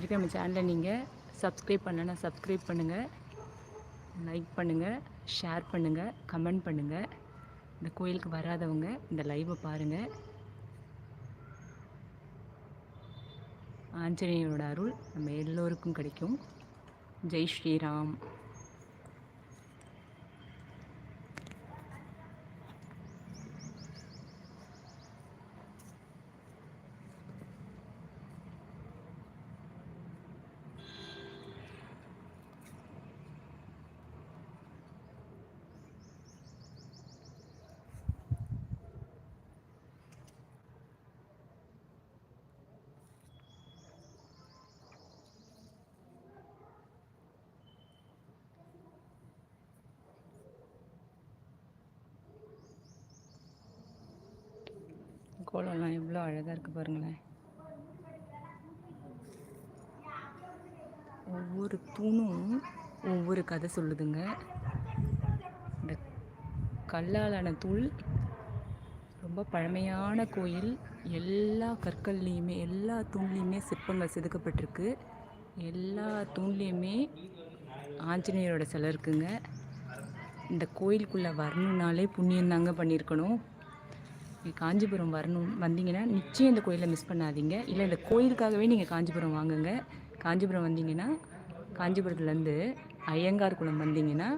இதுக்கு நம்ம சேனலை நீங்கள் சப்ஸ்கிரைப் பண்ணலன்னா சப்ஸ்கிரைப் பண்ணுங்கள் லைக் பண்ணுங்கள் ஷேர் பண்ணுங்கள் கமெண்ட் பண்ணுங்கள் இந்த கோயிலுக்கு வராதவங்க இந்த லைவை பாருங்கள் ஆஞ்சநேயரோட அருள் நம்ம எல்லோருக்கும் கிடைக்கும். ஜெய் ஸ்ரீராம். கோலம்லாம் எவ்வளோ அழகாக இருக்குது பாருங்களேன். ஒவ்வொரு தூணும் ஒவ்வொரு கதை சொல்லுதுங்க. இந்த கல்லாலான தூள் ரொம்ப பழமையான கோயில். எல்லா கற்கள்லேயுமே எல்லா தூண்லேயுமே சிற்பங்கள் செதுக்கப்பட்டிருக்கு. எல்லா தூண்லேயுமே ஆஞ்சநேயரோட சிலை இருக்குங்க. இந்த கோயிலுக்குள்ளே வரணுன்னாலே புண்ணியம் தாங்க பண்ணியிருக்கணும். காஞ்சிபுரம் வரணும் வந்தீங்கன்னா நிச்சயம் இந்த கோயிலை மிஸ் பண்ணாதீங்க. இல்லை இந்த கோயிலுக்காகவே நீங்கள் காஞ்சிபுரம் வாங்குங்க. காஞ்சிபுரம் வந்தீங்கன்னா காஞ்சிபுரத்துலேருந்து ஐயங்கார் குளம் வந்தீங்கன்னா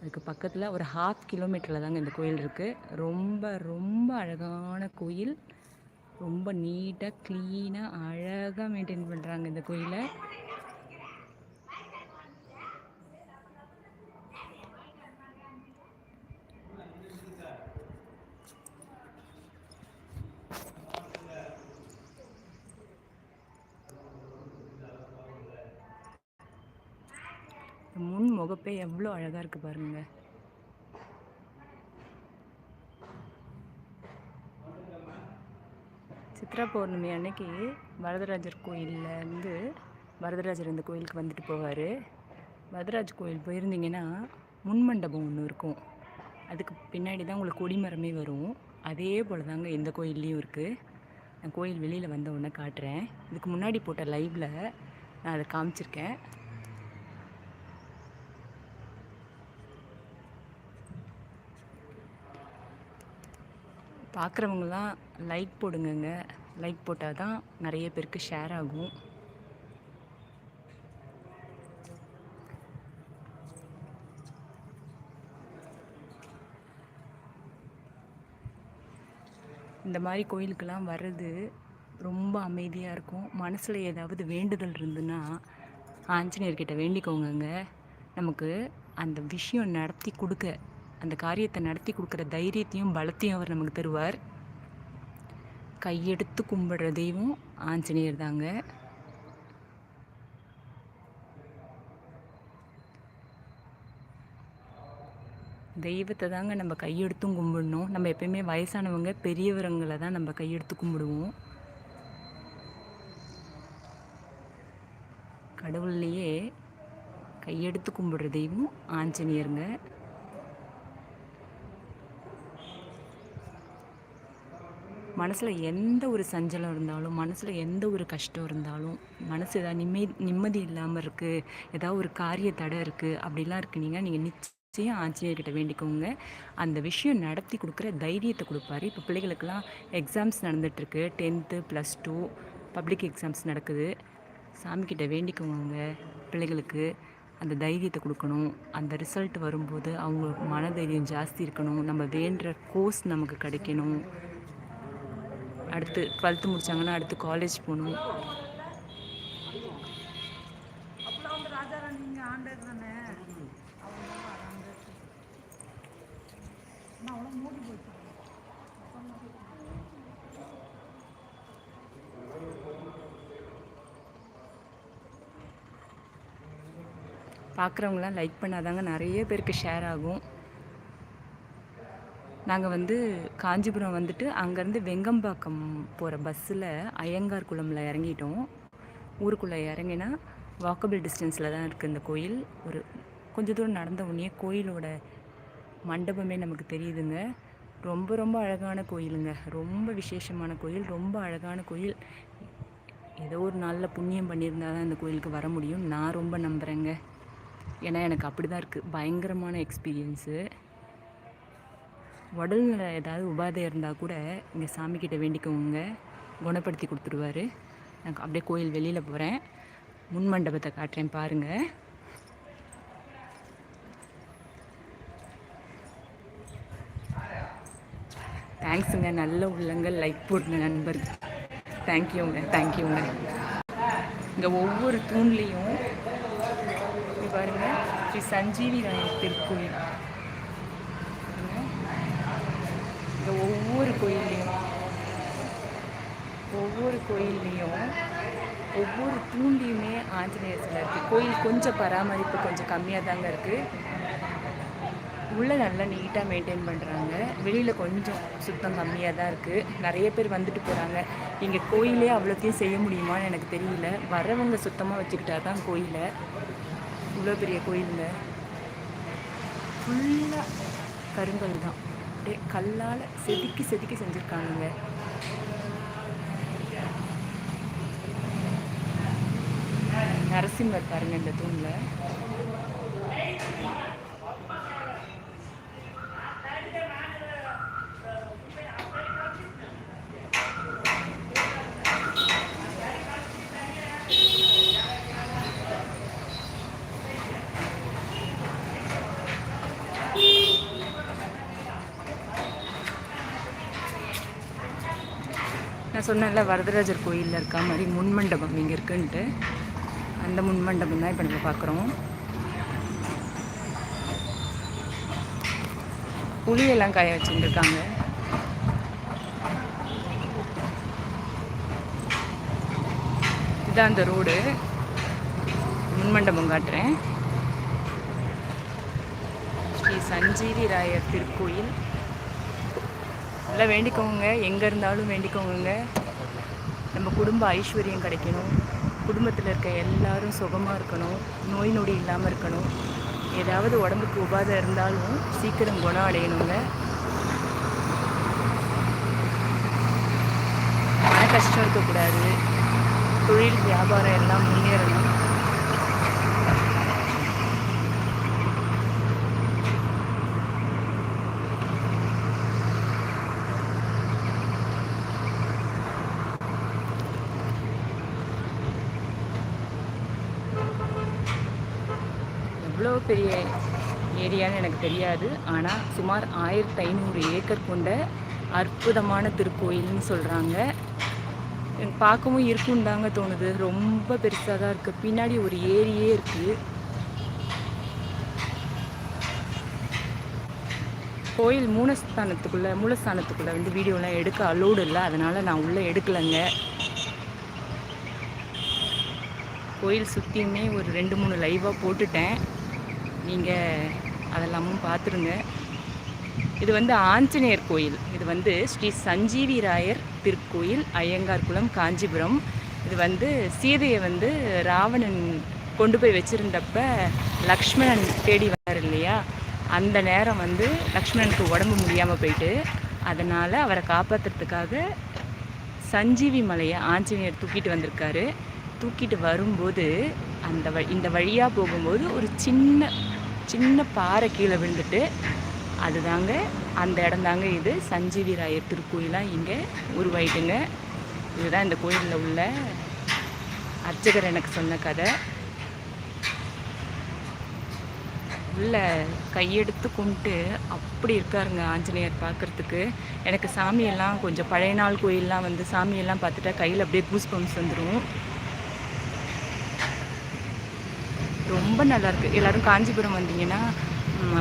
அதுக்கு பக்கத்தில் ஒரு ஹாஃப் கிலோமீட்டரில் தாங்க இந்த கோயில் இருக்குது ரொம்ப ரொம்ப அழகான கோயில். ரொம்ப நீட்டாக க்ளீனாக அழகாக மெயின்டைன் பண்ணுறாங்க இந்த கோயிலை முன் முகப்பே எவ்வளோ அழகாக இருக்குது பாருங்க. சித்ரா பௌர்ணமி அன்னைக்கு வரதராஜர் கோயிலேருந்து வரதராஜர் இந்த கோயிலுக்கு வந்துட்டு போவார். வரதராஜ் கோயில் போயிருந்தீங்கன்னா முன் மண்டபம் ஒன்று இருக்கும். அதுக்கு பின்னாடி தான் உங்களுக்கு கொடிமரமே வரும். அதே போல் தாங்க இந்த கோயில்லையும் இருக்குது நான் கோயில் வெளியில் வந்த உடனே காட்டுறேன். இதுக்கு முன்னாடி போட்ட லைவில் நான் அதை காமிச்சிருக்கேன். பார்க்குறவங்களாம் லைக் போடுங்கங்க. லைக் போட்டால் தான் நிறைய பேருக்கு ஷேர் ஆகும். இந்த மாதிரி கோயிலுக்கெல்லாம் வர்றது ரொம்ப அமைதியாக இருக்கும். மனசில் ஏதாவது வேண்டுதல் இருந்துன்னா ஆஞ்சநேயர்கிட்ட வேண்டிக்கோங்கங்க. நமக்கு அந்த விஷயம் நடத்தி கொடுக்க அந்த காரியத்தை நடத்தி கொடுக்குற தைரியத்தையும் பலத்தையும் அவர் நமக்கு தருவார். கையெடுத்து கும்பிடுற தெய்வம் ஆஞ்சநேயர் தாங்க. தெய்வத்தை தாங்க நம்ம கையெடுத்தும் கும்பிடணும். நம்ம எப்பயுமே வயசானவங்க பெரியவரங்களை தான் நம்ம கையெடுத்து கும்பிடுவோம். கடவுள்லேயே கையெடுத்து கும்பிடுற தெய்வம் ஆஞ்சநேயருங்க. மனசில் எந்த ஒரு சஞ்சலம் இருந்தாலும் மனசில் எந்த ஒரு கஷ்டம் இருந்தாலும் மனசு ஏதாவது நிம்மதி நிம்மதி இல்லாமல் இருக்குது ஏதாவது ஒரு காரிய தடை இருக்குது அப்படிலாம் இருக்குனீங்க நீங்கள் நிச்சயம் ஆஞ்சநேயர்கிட்ட வேண்டிக்கோங்க. அந்த விஷயம் நடத்தி கொடுக்குற தைரியத்தை கொடுப்பாரு. இப்போ பிள்ளைகளுக்கெல்லாம் எக்ஸாம்ஸ் நடந்துகிட்ருக்கு tenth plus two public exams நடக்குது. சாமிக்கிட்ட வேண்டிக்கோங்க பிள்ளைகளுக்கு. அந்த தைரியத்தை கொடுக்கணும். அந்த ரிசல்ட் வரும்போது அவங்களுக்கு மனதைரியம் ஜாஸ்தி இருக்கணும். நம்ம வேண்டுற கோர்ஸ் நமக்கு கிடைக்கணும். அடுத்து டுவெல்த்து முடித்தாங்கன்னா அடுத்து காலேஜ் போகணும். பார்க்குறவங்களாம் லைக் பண்ணாதாங்க நிறைய பேருக்கு ஷேர் ஆகும். நாங்கள் வந்து காஞ்சிபுரம் வந்துட்டு அங்கேருந்து வெங்கம்பாக்கம் போகிற பஸ்ஸில் ஐயங்கார் குளமில் இறங்கிட்டோம். ஊருக்குள்ளே இறங்கினா வாக்கபிள் டிஸ்டன்ஸில் தான் இருக்குது இந்த கோயில். ஒரு கொஞ்சம் தூரம் நடந்த உடனே கோயிலோட மண்டபமே நமக்கு தெரியுதுங்க. ரொம்ப ரொம்ப அழகான கோயிலுங்க. ரொம்ப விசேஷமான கோயில். ரொம்ப அழகான கோயில். ஏதோ ஒரு நாளில் புண்ணியம் பண்ணியிருந்தால் தான் இந்த கோயிலுக்கு வர முடியும். நான் ரொம்ப நம்புகிறேங்க ஏன்னா எனக்கு அப்படி தான் இருக்குது பயங்கரமான எக்ஸ்பீரியன்ஸு உடல்நிலை ஏதாவது உபாதை இருந்தால் கூட இங்கே சாமிக்கிட்ட வேண்டிக்கோங்க. குணப்படுத்தி கொடுத்துருவாரு. நான் அப்படியே கோயில் வெளியில் போகிறேன் முன் மண்டபத்தை காட்டுறேன் பாருங்கள் தேங்க்ஸுங்க நல்ல உள்ளங்கள் லைக் போடுங்க நண்பர்கள் தேங்க்யூங்க தேங்க்யூங்க இங்கே ஒவ்வொரு தூண்லேயும் பாருங்கள் ஸ்ரீ சஞ்சீவி நாயர் திருக்கோயில். ஒவ்வொரு கோயில்லையும் ஒவ்வொரு கோயில்லையும் ஒவ்வொரு தூண்லேயுமே ஆஞ்சநேயர் சிலை இருக்குது கோயில் கொஞ்சம் பராமரிப்பு கொஞ்சம் கம்மியாக தாங்க இருக்குது உள்ளே நல்லா நீட்டாக மெயின்டைன் பண்ணுறாங்க வெளியில் கொஞ்சம் சுத்தம் கம்மியாக தான் இருக்குது நிறைய பேர் வந்துட்டு போகிறாங்க இங்கே கோயிலே அவ்வளோத்தையும் செய்ய முடியுமான்னு எனக்கு தெரியல. வரவங்க சுத்தமாக வச்சுக்கிட்டா தான் கோயிலை. இவ்வளோ பெரிய கோயிலுங்க. ஃபுல்லாக கருங்கல் தான். அப்படியே கல்லால் செதுக்கி செதுக்கி செஞ்சுருக்காங்க நரசிம்மர் பாருங்க இந்த தூணில். நான் சொன்னேன்ல வரதராஜர் கோயிலில் இருக்க மாதிரி முன்மண்டபம் இங்கே இருக்குன்ட்டு. அந்த முன்மண்டபம் தான் இப்போ நம்ம பார்க்குறோம் புளியெல்லாம் காய வச்சுருக்காங்க இதுதான் அந்த ரோடு. முன்மண்டபம் காட்டுறேன். ஸ்ரீ சஞ்சீவி ராயர் திருக்கோயில். நல்லா வேண்டிக்கோங்க. எங்கே இருந்தாலும் வேண்டிக்கோங்க. நம்ம குடும்ப ஐஸ்வர்யம் கிடைக்கணும். குடும்பத்தில் இருக்க எல்லாரும் சுகமாக இருக்கணும். நோய் நொடி இல்லாமல் இருக்கணும். ஏதாவது உடம்புக்கு உபாதை இருந்தாலும் சீக்கிரம் குணம் அடையணுங்க. மன கஷ்டம் இருக்கக்கூடாது. தொழில் வியாபாரம் எல்லாம் முன்னேறணும். இவ்வளோ பெரிய ஏரியான்னு எனக்கு தெரியாது. ஆனால் சுமார் ஆயிரத்தி ஐநூறு ஏக்கர் கொண்ட அற்புதமான திருக்கோயில்னு சொல்கிறாங்க எனக்கு பார்க்கவும் இருக்கும் தாங்க தோணுது. ரொம்ப பெருசாக தான் இருக்குது பின்னாடி ஒரு ஏரியே இருக்குது கோயில் மூலஸ்தானத்துக்குள்ளே மூலஸ்தானத்துக்குள்ளே வந்து வீடியோலாம் எடுக்க அலோடு இல்லை. அதனால் நான் உள்ளே எடுக்கலைங்க. கோயில் சுற்றியுமே ஒரு ரெண்டு மூணு லைவாக போட்டுட்டேன். நீங்கள் அதெல்லாமும் பார்த்துருங்க இது வந்து ஆஞ்சநேயர் கோயில். இது வந்து ஸ்ரீ சஞ்சீவி ராயர் திருக்கோயில் ஐயங்கார்குளம் காஞ்சிபுரம். இது வந்து சீதையை வந்து ராவணன் கொண்டு போய் வச்சுருந்தப்ப லக்ஷ்மணன் தேடி வந்தார் இல்லையா? அந்த நேரம் வந்து லக்ஷ்மணனுக்கு உடம்பு முடியாமல் போயிட்டு அதனால் அவரை காப்பாற்றுறதுக்காக சஞ்சீவி மலையை ஆஞ்சநேயர் தூக்கிட்டு வந்திருக்காரு. தூக்கிட்டு வரும்போது அந்த வ இந்த வழியாக போகும்போது ஒரு சின்ன சின்ன பாறை கீழே விழுந்துட்டு அதுதாங்க அந்த இடம் தாங்க இது. சஞ்சீவி ராயர் திருக்கோயிலாக இங்கே உருவாயிட்டுங்க. இதுதான் இந்த கோயிலில் உள்ள அர்ச்சகர் எனக்கு சொன்ன கதை. உள்ள கையெடுத்து கும்பிட்டு அப்படி இருக்காருங்க ஆஞ்சநேயர் பார்க்குறதுக்கு எனக்கு சாமியெல்லாம் கொஞ்சம் பழைய நாள் கோயிலெலாம் வந்து சாமியெல்லாம் பார்த்துட்டா கையில் அப்படியே பூஸ் பம்ஸ் வந்துடும் ரொம்ப நல்லாயிருக்கு. எல்லோரும் காஞ்சிபுரம் வந்தீங்கன்னா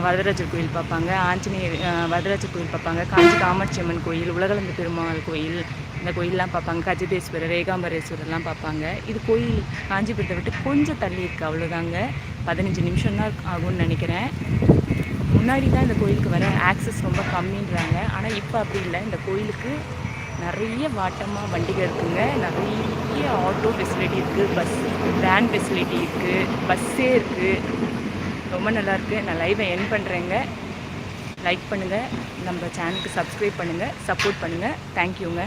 வரதராஜர் கோயில் பார்ப்பாங்க. ஆஞ்சநேயர் வரதராஜர் கோயில் பார்ப்பாங்க. காஞ்சி காமாட்சி அம்மன் கோயில் உலகளந்த பெருமாள் கோயில் இந்த கோயிலெலாம் பார்ப்பாங்க. கஜதேஸ்வரர் ஏகாம்பரேஸ்வரர்லாம் பார்ப்பாங்க. இது கோயில் காஞ்சிபுரத்தை விட்டு கொஞ்சம் தள்ளி இருக்குது அவ்வளோதாங்க பதினஞ்சு நிமிஷம் தான் ஆகும்னு நினைக்கிறேன். முன்னாடி தான் இந்த கோயிலுக்கு வர ஆக்சஸ் ரொம்ப கம்மின்றாங்க. ஆனால் இப்போ அப்படி இல்லை. இந்த கோயிலுக்கு நிறைய வாட்டமாக வண்டிகள் இருக்குங்க. நிறைய ஆட்டோ ஃபெசிலிட்டி இருக்குது பஸ் வேன் ஃபெசிலிட்டி இருக்குது பஸ்ஸே இருக்குது ரொம்ப நல்லாயிருக்கு நான் லைவை என் பண்ணுறேங்க லைக் பண்ணுங்கள் நம்ம சேனலுக்கு சப்ஸ்கிரைப் பண்ணுங்கள் சப்போர்ட் பண்ணுங்கள் தேங்க்யூங்க